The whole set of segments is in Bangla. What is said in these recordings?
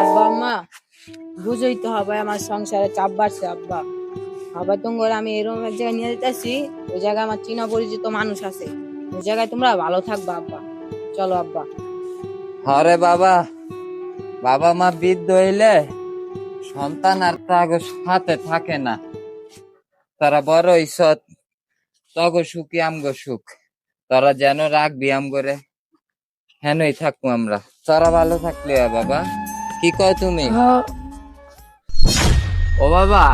আব্বা, আম্মা, বুঝই তো হবে আমার সংসারে চাপ বাড়ছে, আব্বা। আব্বা, তোমার আমি এরকম এক জায়গায় নিয়ে যেতেছি, ওই জায়গায় আমার চীনা পরিচিত মানুষ আছে। ওই জায়গায় তোমরা ভালো থাকবা, আব্বা। চলো, আব্বা। হরে বাবা বাবা মা বৃদ্ধ হইলে সন্তান আর তাগ সাথে থাকে না। তারা বড় ঈশ্বর, তগ সুখী, আমগো সুখ। তোরা যেন রাখবি আম করে হেনই থাকব আমরা। তোরা ভালো থাকলে বাবা। কি কয় তুমি? ও বাবা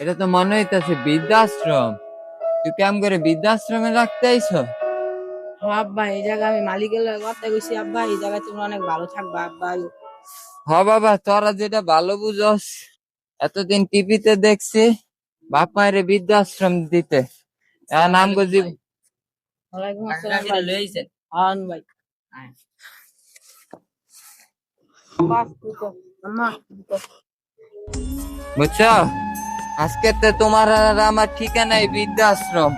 এটা তো মনে হইতাছে বৃদ্ধাশ্রম। তুই কেমন করে বৃদ্ধাশ্রমে রাখতে আইছো? আব্বা এই জায়গায় আমি মালিকের লগে কথা কইছি আব্বা এই জায়গায় তোমরা অনেক ভালো থাকবা আব্বা হ বাবা তোরা যেটা ভালো বুঝস এতদিন টিভিতে দেখছি বাপ মায়ের বৃদ্ধাশ্রম দিতে। এখন আমগো জীব ওয়ালাইকুম আসসালাম ভাই। বুঝছ? আজকে তো তোমার আর আমার ঠিকানা এই বৃদ্ধাশ্রম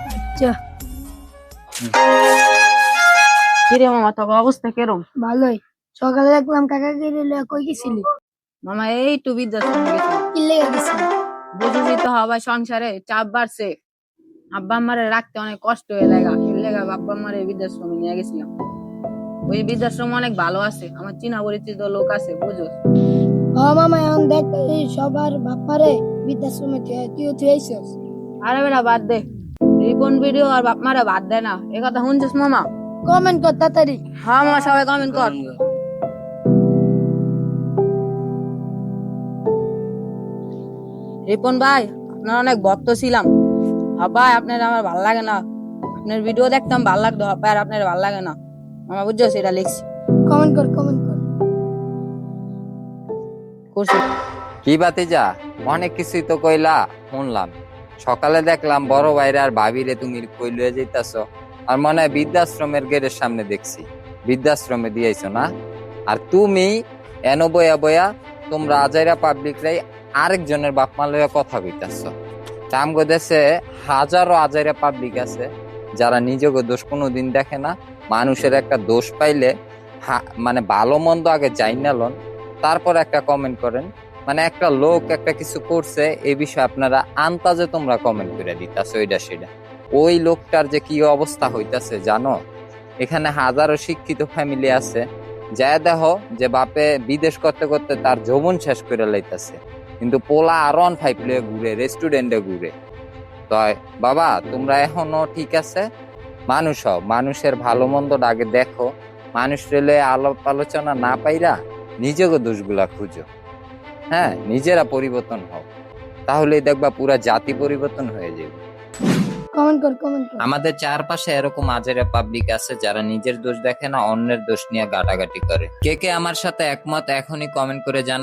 কিরে মামা তোর অবস্থা কেরম? ভালোই। সকালে দেখলাম কাকা গিয়ে কই গেছিলি? মামা এই টু বৃদ্ধাশ্রম গেছি। কি লেগে গেছিলি? বুঝেছি তো হবাই সংসারে চাপ বাড়ছে। আব্বা আম্মারে রাখতে অনেক কষ্ট হয়ে লাগা এর লেগা আব্বা আম্মারে বৃদ্ধাশ্রমে নিয়ে গেছিলাম। ওই বৃদ্ধাশ্রম অনেক ভালো আছে। আমার চীনা পরিচিত লোক আছে বুঝো? হ মামা এখন দেখ এই সবার বাপারে বৃদ্ধাশ্রমে তুই আইসস আরে বেটা বাদ দে। রিপন ভিডিও আর বাপ মারা বাদ দে না। এ কথা শুনছিস মামা? কমেন্ট কর তাড়াতাড়ি। হ্যাঁ মামা সবাই কমেন্ট কর। রিপন ভাই আপনার অনেক ভক্ত ছিলাম। ভাই আপনার আমার ভালো লাগে না। আপনার ভিডিও দেখতাম ভালো লাগতো। ভাই আর আপনার ভালো লাগে না। মামা বুঝছ? সেটা লিখছি। কমেন্ট কর কমেন্ট কর। করছি। কি বাতি যা অনেক কিছুই তো কইলা শুনলাম। সকালে দেখলাম বড় ভাইরে আর ভাবিরে তুমি কই লয়ে যাইতাছ। আর মনে হয় বৃদ্ধাশ্রমের গেটের সামনে দেখছি। বৃদ্ধাশ্রমে দিয়েছ না? আর তুমি এনো বয়া বয়া তোমরা আজাইরা পাবলিক রাই আরেকজনের বাপ মা লইয়া কথা কইতাছ। আমগো দেশে হাজারো আজাইরা পাবলিক আছে যারা নিজেকে দোষ কোনো দিন দেখে না। মানুষের একটা দোষ পাইলে মানে ভালো মন্দ আগে যাই না লন। তারপর একটা কমেন্ট করেন মানে একটা লোক একটা কিছু করছে এই বিষয়ে আপনারা আন্তাজে তোমরা কমেন্ট করে দিতাছো এটা সেটা ওই লোকটার যে কি অবস্থা হইতাছে জানো? এখানে হাজারো শিক্ষিত ফ্যামিলি আছে যা দেখো যে বাপে বিদেশ করতে করতে তার যৌবন শেষ করে লাইতাছে। কিন্তু পোলা আর অন ফাইভ ঘুরে রেস্টুরেন্টে ঘুরে। তয়, বাবা, তোমরা এখনও ঠিক আছে? মানুষ হও মানুষের ভালো মন্দটা আগে দেখো। মানুষ রেলে আলাপ আলোচনা না পাইরা নিজেকে দোষগুলা খুঁজো। হ্যাঁ নিজেরা পরিবর্তন হও। তাহলেই দেখবা পুরা জাতি পরিবর্তন হয়ে যাবে। কমেন্ট কর কমেন্ট কর। আমাদের চারপাশে এরকম আজেরা পাবলিক আছে যারা নিজের দোষ দেখে না অন্যের দোষ নিয়ে গাটাগাটি করে। কে কে আমার সাথে একমত এখনই কমেন্ট করে জান